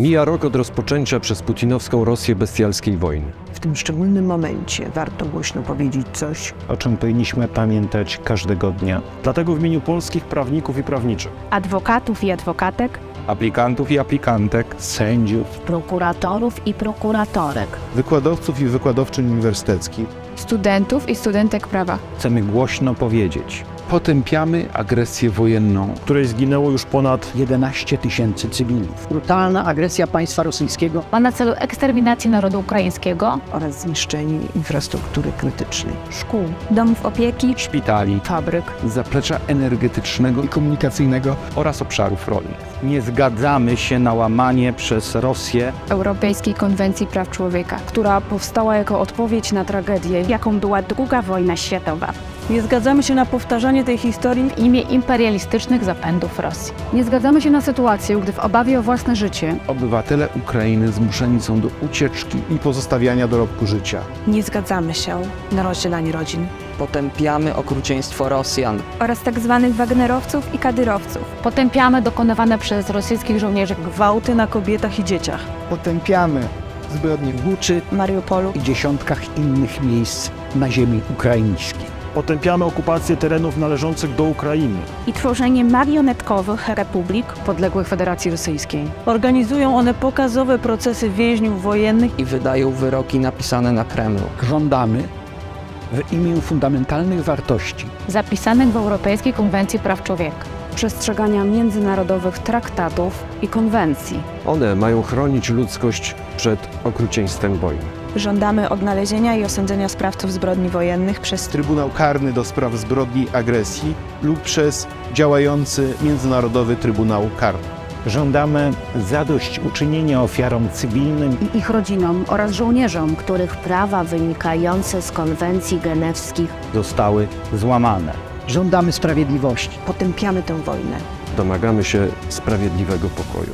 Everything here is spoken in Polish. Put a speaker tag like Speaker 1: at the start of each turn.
Speaker 1: Mija rok od rozpoczęcia przez putinowską Rosję bestialskiej wojny.
Speaker 2: W tym szczególnym momencie warto głośno powiedzieć coś,
Speaker 3: o czym powinniśmy pamiętać każdego dnia.
Speaker 4: Dlatego w imieniu polskich prawników i prawniczych,
Speaker 5: adwokatów i adwokatek,
Speaker 6: aplikantów i aplikantek,
Speaker 3: Sędziów,
Speaker 5: prokuratorów i prokuratorek,
Speaker 7: wykładowców i wykładowczyń uniwersyteckich,
Speaker 8: studentów i studentek prawa.
Speaker 3: chcemy głośno powiedzieć.
Speaker 6: Potępiamy agresję wojenną.
Speaker 4: w której zginęło już ponad
Speaker 3: 11 tysięcy cywilów.
Speaker 9: brutalna agresja państwa rosyjskiego
Speaker 5: ma na celu eksterminację narodu ukraińskiego,
Speaker 2: oraz zniszczenie infrastruktury krytycznej.
Speaker 5: szkół, domów opieki,
Speaker 6: szpitali,
Speaker 5: fabryk.
Speaker 6: zaplecza energetycznego i komunikacyjnego oraz obszarów rolnych.
Speaker 3: Nie zgadzamy się na łamanie przez Rosję
Speaker 8: Europejskiej Konwencji Praw Człowieka.
Speaker 10: która powstała jako odpowiedź na tragedię.
Speaker 5: jaką była II wojna światowa,
Speaker 10: Nie zgadzamy się na powtarzanie tej historii.
Speaker 5: w imię imperialistycznych zapędów Rosji.
Speaker 10: Nie zgadzamy się na sytuację, gdy w obawie o własne życie
Speaker 6: Obywatele Ukrainy zmuszeni są do ucieczki
Speaker 7: i pozostawiania dorobku życia.
Speaker 2: Nie zgadzamy się na rozdzielanie rodzin.
Speaker 11: Potępiamy okrucieństwo Rosjan.
Speaker 5: Oraz tzw. Wagnerowców i kadyrowców. Potępiamy dokonywane przez rosyjskich żołnierzy
Speaker 10: gwałty na kobietach i dzieciach.
Speaker 9: Potępiamy zbrodnie w Buczy
Speaker 2: Mariupolu
Speaker 3: i dziesiątkach innych miejsc na ziemi ukraińskiej.
Speaker 4: Potępiamy okupację terenów należących do Ukrainy.
Speaker 5: i tworzenie marionetkowych republik
Speaker 10: podległych Federacji Rosyjskiej. Organizują one pokazowe procesy więźniów wojennych
Speaker 11: i wydają wyroki napisane na Kremlu.
Speaker 3: Żądamy w imię fundamentalnych wartości
Speaker 5: zapisanych w Europejskiej Konwencji Praw Człowieka.
Speaker 10: Przestrzegania międzynarodowych traktatów i konwencji.
Speaker 1: One mają chronić ludzkość przed okrucieństwem wojny.
Speaker 2: żądamy odnalezienia i osądzenia sprawców zbrodni wojennych przez
Speaker 7: Trybunał Karny do spraw zbrodni agresji lub przez działający Międzynarodowy Trybunał Karny.
Speaker 3: żądamy zadośćuczynienia ofiarom cywilnym
Speaker 10: I ich rodzinom oraz żołnierzom,
Speaker 5: których prawa wynikające z konwencji genewskich
Speaker 3: zostały złamane.
Speaker 9: Żądamy sprawiedliwości.
Speaker 2: potępiamy tę wojnę.
Speaker 1: Domagamy się sprawiedliwego pokoju.